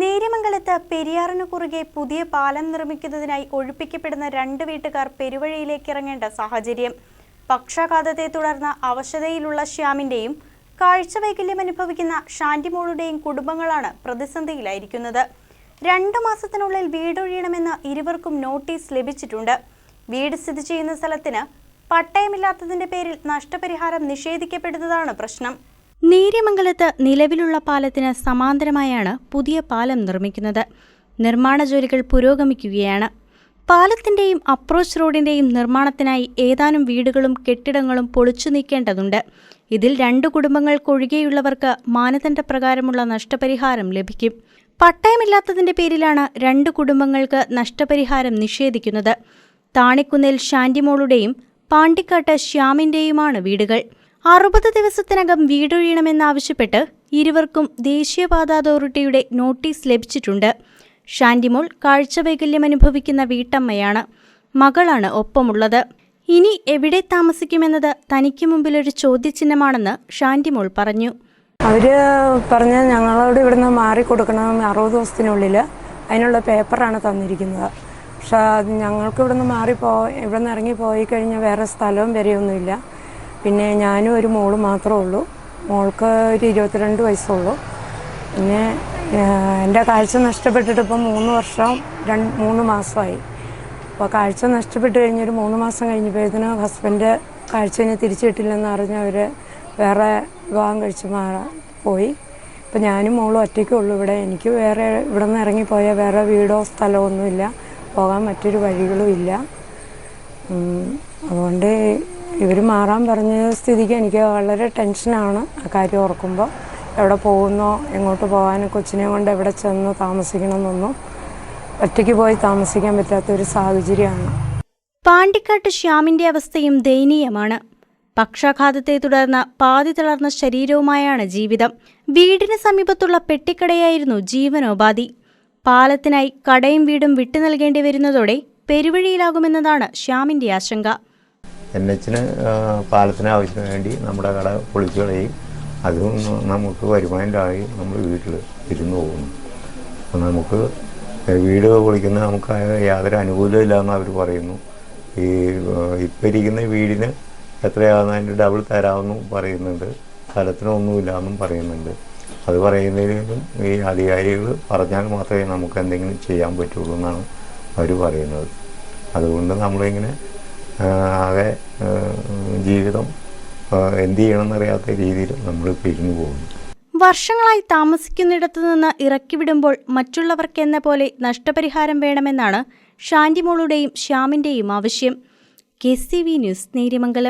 നേര്യമംഗലത്ത് പെരിയാറിനു കുറുകെ പുതിയ പാലം നിർമ്മിക്കുന്നതിനായി ഒഴിപ്പിക്കപ്പെടുന്ന രണ്ട് വീട്ടുകാർ പെരുവഴിയിലേക്ക് ഇറങ്ങേണ്ട സാഹചര്യം. പക്ഷാഘാതത്തെ തുടർന്ന് അവശതയിലുള്ള ശ്യാമിന്റെയും കാഴ്ചവൈകല്യം അനുഭവിക്കുന്ന ഷാന്റിമോളുടെയും കുടുംബങ്ങളാണ് പ്രതിസന്ധിയിലായിരിക്കുന്നത്. രണ്ടു മാസത്തിനുള്ളിൽ വീടൊഴിയണമെന്ന് ഇരുവർക്കും നോട്ടീസ് ലഭിച്ചിട്ടുണ്ട്. വീട് സ്ഥിതി ചെയ്യുന്ന സ്ഥലത്തിന് പട്ടയമില്ലാത്തതിന്റെ പേരിൽ നഷ്ടപരിഹാരം നിഷേധിക്കപ്പെടുന്നതാണ് പ്രശ്നം. നേര്യമംഗലത്ത് നിലവിലുള്ള പാലത്തിന് സമാന്തരമായാണ് പുതിയ പാലം നിർമ്മിക്കുന്നത്. നിർമ്മാണ ജോലികൾ പുരോഗമിക്കുകയാണ്. പാലത്തിന്റെയും അപ്രോച്ച് റോഡിന്റെയും നിർമ്മാണത്തിനായി ഏതാനും വീടുകളും കെട്ടിടങ്ങളും പൊളിച്ചു നീക്കേണ്ടതുണ്ട്. ഇതിൽ രണ്ടു കുടുംബങ്ങൾക്കൊഴികെയുള്ളവർക്ക് മാനദണ്ഡപ്രകാരമുള്ള നഷ്ടപരിഹാരം ലഭിക്കും. പട്ടയമില്ലാത്തതിന്റെ പേരിലാണ് രണ്ട് കുടുംബങ്ങൾക്ക് നഷ്ടപരിഹാരം നിഷേധിക്കുന്നത്. താണിക്കുന്നേൽ ശാന്റിമോളുടെയും പാണ്ടിക്കാട്ട് ശ്യാമിന്റെയുമാണ് വീടുകൾ. അറുപത് ദിവസത്തിനകം വീടൊഴിയണമെന്നാവശ്യപ്പെട്ട് ഇരുവർക്കും ദേശീയപാത അതോറിറ്റിയുടെ നോട്ടീസ് ലഭിച്ചിട്ടുണ്ട്. ഷാന്റിമോൾ കാഴ്ചവൈകല്യം അനുഭവിക്കുന്ന വീട്ടമ്മയാണ്. മകളാണ് ഒപ്പമുള്ളത്. ഇനി എവിടെ താമസിക്കുമെന്നത് തനിക്ക് മുമ്പിലൊരു ചോദ്യചിഹ്നമാണെന്ന് ഷാന്റിമോൾ പറഞ്ഞു. അവർ പറഞ്ഞ ഞങ്ങളോട് ഇവിടുന്ന് മാറിക്കൊടുക്കണം അറുപത് ദിവസത്തിനുള്ളിൽ അതിനുള്ള പേപ്പറാണ് തന്നിരിക്കുന്നത്. പക്ഷെ ഞങ്ങൾക്ക് ഇവിടുന്ന് മാറിപ്പോ ഇവിടുന്ന് ഇറങ്ങി പോയി കഴിഞ്ഞാൽ വേറെ സ്ഥലവും വരെയൊന്നുമില്ല. പിന്നെ ഞാനും ഒരു മോൾ മാത്രമേ ഉള്ളൂ. മോൾക്ക് ഒരു ഇരുപത്തിരണ്ട് വയസ്സുള്ളൂ. പിന്നെ എന്റെ കാഴ്ച നഷ്ടപ്പെട്ടിട്ട് ഇപ്പം മൂന്ന് വർഷം രണ്ട് മൂന്ന് മാസമായി. അപ്പോൾ കാഴ്ച നഷ്ടപ്പെട്ട് കഴിഞ്ഞൊരു മൂന്ന് മാസം കഴിഞ്ഞപ്പോഴത്തേന് ഹസ്ബൻഡ് കാഴ്ചനെ തിരിച്ചു കിട്ടില്ലെന്ന് അറിഞ്ഞ് അവർ വേറെ വിവാഹം കഴിച്ച് മാറാൻ പോയി. ഇപ്പം ഞാനും മോളും ഒറ്റയ്ക്കേ ഉള്ളൂ ഇവിടെ. എനിക്ക് വേറെ ഇവിടെ നിന്ന് ഇറങ്ങിപ്പോയാൽ വേറെ വീടോ സ്ഥലമോ ഒന്നുമില്ല. പോകാൻ മറ്റൊരു വഴികളും ഇല്ല. അതുകൊണ്ട് ഇവർ മാറാൻ പറഞ്ഞ സ്ഥിതിക്ക് എനിക്ക് വളരെ ടെൻഷനാണ്. ആ കാര്യം ഓർക്കുമ്പോൾ എവിടെ പോകുന്നോ എങ്ങോട്ട് പോകാനോ കൊച്ചിനെ കൊണ്ട് എവിടെ ചെന്ന് താമസിക്കണമെന്നൊന്നും ഒറ്റയ്ക്ക് പോയി താമസിക്കാൻ പറ്റാത്ത ഒരു സാഹചര്യമാണ്. പാണ്ടിക്കാട്ട് ശ്യാമിന്റെ അവസ്ഥയും ദയനീയമാണ്. പക്ഷാഘാതത്തെ തുടർന്ന് പാതി തളർന്ന ശരീരവുമായാണ് ജീവിതം. വീടിന് സമീപത്തുള്ള പെട്ടിക്കടയായിരുന്നു ജീവനോപാധി. പാലത്തിനായി കടയും വീടും വിട്ടു നൽകേണ്ടി വരുന്നതോടെ പെരുവഴിയിലാകുമെന്നതാണ് ശ്യാമിന്റെ ആശങ്ക. എൻ എച്ചിന് പാലത്തിന് ആവശ്യത്തിന് വേണ്ടി നമ്മുടെ കട പൊളിച്ചു കളയും അതും നമുക്ക് വരുമാനമായി നമ്മൾ വീട്ടിൽ ഇരുന്ന് പോകുന്നു. അപ്പം നമുക്ക് വീട് പൊളിക്കുന്ന നമുക്ക് യാതൊരു അനുകൂലമില്ല എന്ന് അവർ പറയുന്നു. ഈ ഇപ്പം ഇരിക്കുന്ന വീടിന് എത്രയാകുന്ന അതിന്റെ ഡബിൾ തരാമെന്നും പറയുന്നുണ്ട്. സ്ഥലത്തിനൊന്നുമില്ല എന്നും പറയുന്നുണ്ട്. അത് പറയുന്നതിലും ഈ അധികാരികൾ പറഞ്ഞാൽ മാത്രമേ നമുക്ക് എന്തെങ്കിലും ചെയ്യാൻ പറ്റുള്ളൂ എന്നാണ് അവർ പറയുന്നത്. അതുകൊണ്ട് നമ്മളിങ്ങനെ ആകെ ജീവിതം എന്ത് ചെയ്യണമെന്നറിയാത്ത രീതിയിൽ നമ്മൾ പിരിഞ്ഞു പോകുന്നു. വർഷങ്ങളായി താമസിക്കുന്നിടത്തു നിന്ന് ഇറക്കി ഇറക്കിവിടുമ്പോൾ മറ്റുള്ളവർക്കെന്ന പോലെ നഷ്ടപരിഹാരം വേണമെന്നാണ് ഷാന്റിമോളുടെയും ശ്യാമിന്റെയും ആവശ്യം. K C V news Neriamangalam.